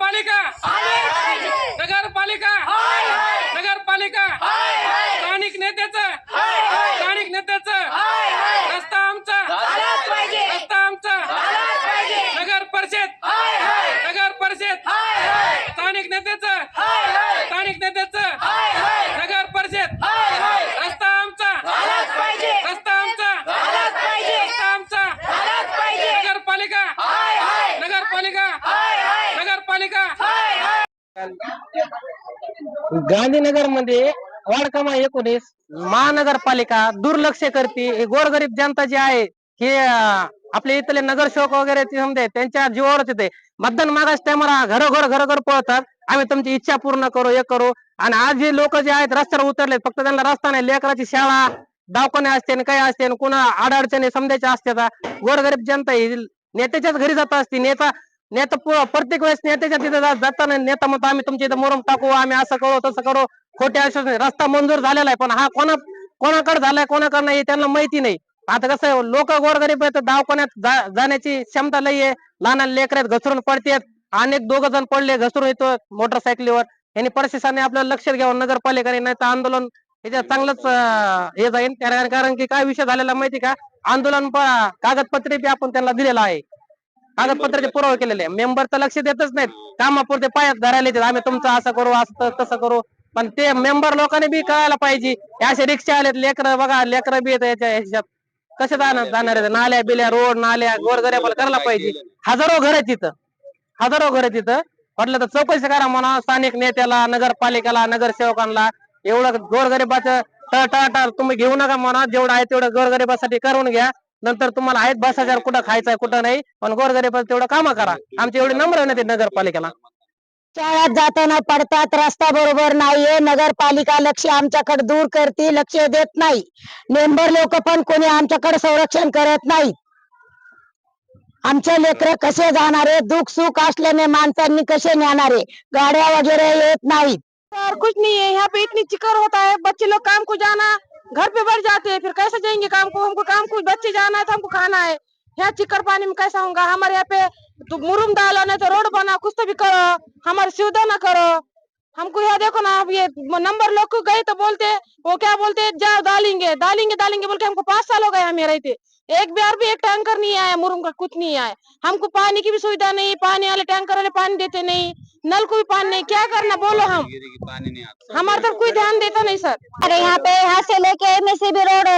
नगरपालिका नगरपालिका नगरपालिका स्थानिक नेत्याचं स्थानिक नेत्याचं रस्ता आमचा रस्ता आमचा नगर परिषद नगर परिषद स्थानिक नेत्याचं स्थानिक नेत्याचं नगर परिषद रस्ता आमचा रस्ता आमचा रस्ता आमचा नगरपालिका नगरपालिका नगरपालिका गांधीनगरमध्ये वाडकामा एकोणीस महानगरपालिका दुर्लक्ष करते. हे गोरगरीब जनता जी आहे हे आपले इथले नगरसेवक वगैरे समजे त्यांच्या जीवावरच येते. मतदान मागास टायमाला घरोघर घरोघर पळतात. आम्ही तुमची इच्छा पूर्ण करू हे करू. आणि आज जे लोक जे आहेत रस्त्यावर उतरले फक्त त्यांना रस्ता नाही लेकराची शाळा दवाखाने असते काय काही असते आणि कुणा अडचणी समजायच्या असतात गोरगरीब जनता ही नेत्याच्याच घरी जात असते. नेता नेता प्रत्येक वेळेस नेत्याच्या तिथे जा- जाताना नेता म्हणतो आम्ही तुमच्या इथे मोरम टाकू आम्ही असं करू तसं करू. खोटे आश्वासन रस्ता मंजूर झालेला आहे पण हा कोणा कोणाकडे झालाय कोणाकडे नाही त्यांना माहिती नाही. आता कसं आहे लोक गोरगरीब आहेत दवाखान्यात जाण्याची क्षमता लई आहे. लहान लेकरात लेकर आहेत घसरून पडतेत. अनेक दोघ जण पडले घसरून येतो मोटरसायकलीवर. यांनी प्रशासनाने आपलं लक्ष घ्यावं नगरपालिकेने नाही तर आंदोलन याच्यात चांगलंच हे जाईल कारण कारण की काय विषय झालेला माहिती का? आंदोलन कागदपत्रे बी आपण त्यांना दिलेला आहे. कागदपत्राचे पुरावे केलेले. मेंबर तर लक्ष देतच नाहीत. कामापुरते पायात धरायला येतात. आम्ही तुमचं असं करू असं तसं करू. पण ते मेंबर लोकांनी बी कळायला पाहिजे. असे रिक्षा आलेत लेकर बघा लेकर बी आहेत याच्या ह्याच्यात. कसे जाणार जाणार आहेत? नाल्या बिल्या रोड नाल्या गोरगऱ्याला करायला पाहिजे. हजारो घर आहेत तिथं. हजारो घर आहेत तिथं. म्हटलं तर चौकशी करा म्हणा. स्थानिक नेत्याला नगरपालिकेला नगरसेवकांना. एवढं गोरगरिबाचं टळ तुम्ही घेऊ नका म्हणा. जेवढं आहे तेवढं गोरगरिबासाठी करून घ्या. नंतर तुम्हाला आहेत बस हजार कुठं खायचंय कुठं नाही पण गोरगरिबाचं तेवढं काम करा. आमची एवढी नम्र आहे नगरपालिकेला. शाळेत जाताना पडतात रस्ता बरोबर नाहीये नगरपालिका लक्ष आमच्याकडे दूर करते लक्ष देत नाही. मेंबर लोक पण कोणी आमच्याकडे संरक्षण करत नाही आमचे लेकर कसे जाणारे दुःख सुख असल्याने माणसांनी कसे नेणारे गाड्या वगैरे येत नाहीत. और कुछ नहीं है यहाँ पे इतनी चिकर होता है बच्चे लोग काम को जाना घर पे बैठ जाते हैं, फिर कैसे जाएँगे काम को? हमको काम को, बच्चे जाना है तो हमको खाना है। यहाँ चिकर पानी में कैसा होगा? हमारे यहाँ पे तो मुरुम डालो नहीं तो रोड बना, कुछ तो भी करो। हमारे सुविधा ना करो। हमको यहाँ देखो ना, ये नंबर लोग को गए तो बोलते वो क्या बोलते जाओ डालेंगे डालेंगे डालेंगे बोल के हमको पाँच साल हो गए हमें रहते। एक बार भी एक टैंकर नहीं आया, मुरुम का कुछ नहीं आया। हमको पानी की भी सुविधा नहीं, पानी वाले टैंकर वाले पानी देते नहीं। नल को भी पानी नहीं क्या करना? बोलो हम। हमारे तरफ़ कोई ध्यान देता नहीं सर। अरे यहाँ पे यहाँ से लेके एम भी रोड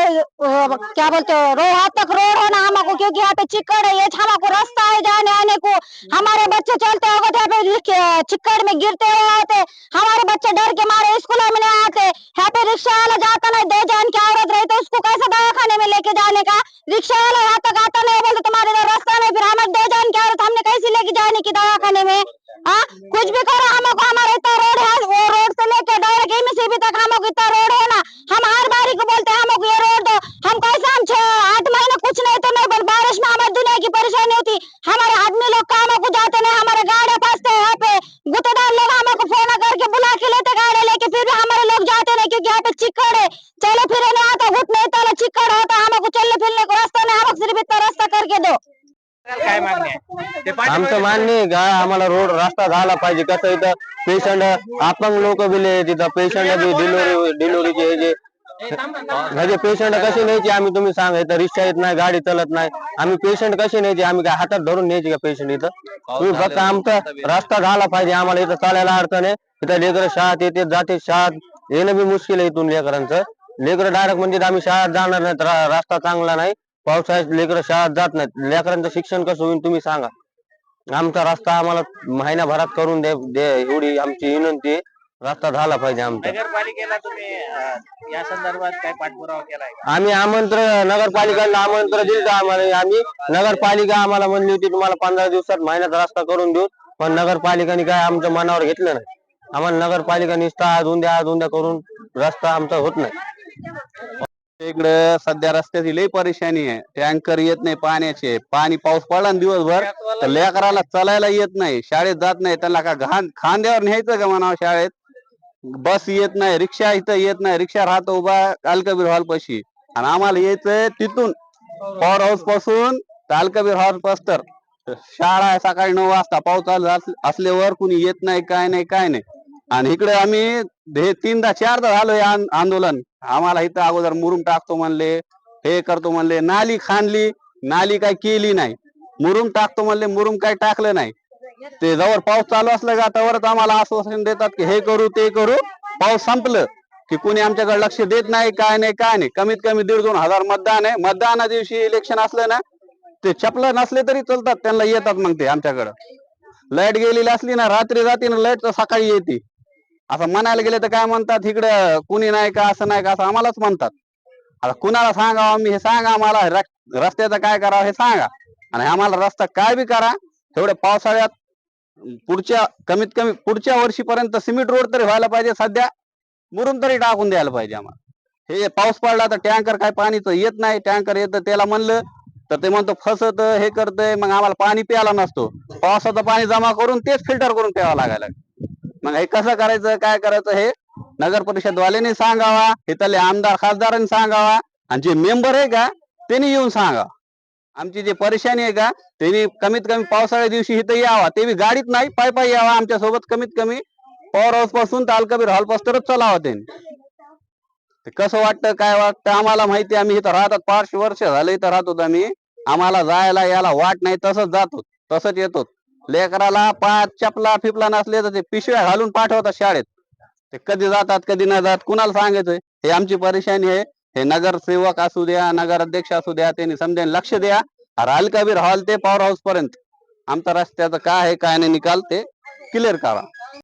क्या बोलते हो रो वहाँ तक रोड है ना हमको क्योंकि यहाँ पे चिक्कड़ है ये हमको रास्ता है जाने आने को। हमारे बच्चे चलते होगा तो यहाँ पे चिक्कड़ में गिरते हुए आते हमारे बच्चे डर के मारे स्कूल में नहीं आते। यहाँ पे रिक्शा वाला जाता नहीं दो जान की औरत रही तो उसको कैसे दवाखाने में लेके जाने का? रिक्शा वाला चलो फिर नहीं आता घुट नहीं तो चिक्कड़ होता हमको चलने फिरने को रास्ता नहीं हमको सिर्फ इतना रास्ता करके दो. काय मागणी आहे? ते आमचं मान्य आहे का आम्हाला रोड रस्ता झाला पाहिजे. कसं इथं पेशंट अपंग लोक बिले तिथं पेशंट बी डिलिव्हरी डिलिव्हरीचे हे जे म्हणजे पेशंट कसे न्यायचे आम्ही तुम्ही सांगा. इथं रिक्षा येत नाही गाडी चालत नाही. आम्ही पेशंट कसे न्यायचे आम्ही काय हातात धरून न्यायचे का पेशंट इथं? तुम्ही फक्त आमचा रस्ता झाला पाहिजे. आम्हाला इथं चालायला अडचण आहे. इथं लेकर शाळेत येते जाते शाळेत. येणं बी मुश्किल आहे इथून लेकरांचं. लेकर डायरेक्ट म्हणजे आम्ही शाळेत जाणार नाहीत रा- रस्ता चांगला नाही. पावसाळ्यात लेकर शाळेत जात नाहीत. लेकरांचं शिक्षण कसं होईल तुम्ही सांगा. आमचा रस्ता आम्हाला महिन्याभरात करून दे दे एवढी आमची विनंती आहे. रस्ता झाला पाहिजे आमचा. नगरपालिकेला तुम्ही अं, या संदर्भात काय पाठपुरावा केलाय का? आम्ही आमंत्रण नगरपालिकेला आमंत्रण दिलं आम्हाला. आम्ही नगरपालिका आम्हाला म्हणली होती तुम्हाला पंधरा दिवसात महिन्यात रस्ता करून देऊ. पण नगरपालिकेने काय आमच्या मनावर घेतलं नाही. आम्हाला नगरपालिका निसता आज उद्या आज उद्या करून रस्ता आमचा होत नाही. इकडे सध्या रस्त्याची लई परेशानी आहे. टँकर येत नाही पाण्याचे. पाणी पाऊस पडला ना दिवसभर तर लेकराला चालायला येत नाही. शाळेत जात नाही. त्यांना का घाण खांद्यावर न्यायचं का म्हणावं शाळेत? बस येत नाही रिक्षा इथं येत नाही. रिक्षा राहतो उभा अलकबीर हॉल पाशी. आणि आम्हाला यायचंय तिथून. पॉवर हाऊसपासून तर अलकबीर हॉल पस्तर शाळा आहे सकाळी नऊ वाजता. पाऊस असल्यावर कुणी येत नाही काय नाही काय नाही. आणि इकडे आम्ही हे तीनदा चारदा झालोय आंदोलन. आम्हाला इथं अगोदर मुरुम टाकतो म्हणले हे करतो म्हणले नाली खाणली नाली काय केली नाही. मुरुम टाकतो म्हणले मुरुम काय टाकलं नाही. ते जवळ पाऊस चालू असलं का त्यावरच आम्हाला आश्वासन देतात की हे करू ते करू. पाऊस संपलं की कुणी आमच्याकडे लक्ष देत नाही काय नाही काय नाही. कमीत कमी दीड दोन हजार मतदान आहे. मतदाना दिवशी इलेक्शन असलं ना ते चपलं नसले तरी चलतात त्यांना येतात मग ते आमच्याकडं. लाइट गेलेली असली ना रात्री जाते ना लाइट तर सकाळी येते. असं म्हणायला गेले तर काय म्हणतात इकडं कुणी नाही का असं नाही का असं आम्हालाच म्हणतात. आता कुणाला सांगावं आम्ही हे सांगा आम्हाला रस्त्याचं काय करावं हे सांगा. आणि आम्हाला रस्ता काय बी करा तेवढ्या पावसाळ्यात पुढच्या कमीत कमी पुढच्या वर्षीपर्यंत सिमेंट रोड तरी व्हायला पाहिजे सध्या मुरून तरी टाकून द्यायला पाहिजे आम्हाला. हे पाऊस पडला तर टँकर काय पाणीच येत नाही टँकर येतं त्याला म्हणलं तर ते म्हणतो फसत हे करतंय मग आम्हाला पाणी प्यायला नसतो. पावसाचं पाणी जमा करून तेच फिल्टर करून प्यावं लागायला मग हे कसं करायचं काय करायचं हे नगर परिषद वाल्याने सांगावा इथले आमदार खासदारांनी सांगावा आणि जे मेंबर आहे का त्यांनी येऊन सांगा आमची जी परेशानी आहे का त्यांनी कमीत कमी पावसाळ्या दिवशी इथं यावा ते बी गाडीत नाही पाय पाय यावा आमच्यासोबत कमीत कमी पॉवर हाऊसपासून तर हॉल पासूनच चलावा त्यांनी. ते कसं वाटतं काय वाटतं आम्हाला माहिती आम्ही इथं राहतात पाच वर्ष झाले इथं राहतो आम्ही. आम्हाला जायला याला वाट नाही तसंच जातो तसंच येतो. लेकराला पाच चपला फिपला नसले तर ते पिशव्या घालून पाठवतात शाळेत. ते कधी जातात कधी न जात कुणाला सांगायचंय? हे आमची परेशानी आहे. हे नगरसेवक असू द्या नगर अध्यक्ष असू द्या त्यांनी समजेन लक्ष द्या. अलकबीर हॉल ते पॉवर हाऊस पर्यंत. आमचा रस्त्याचं काय आहे काय नाही निकाल ते क्लिअर करा.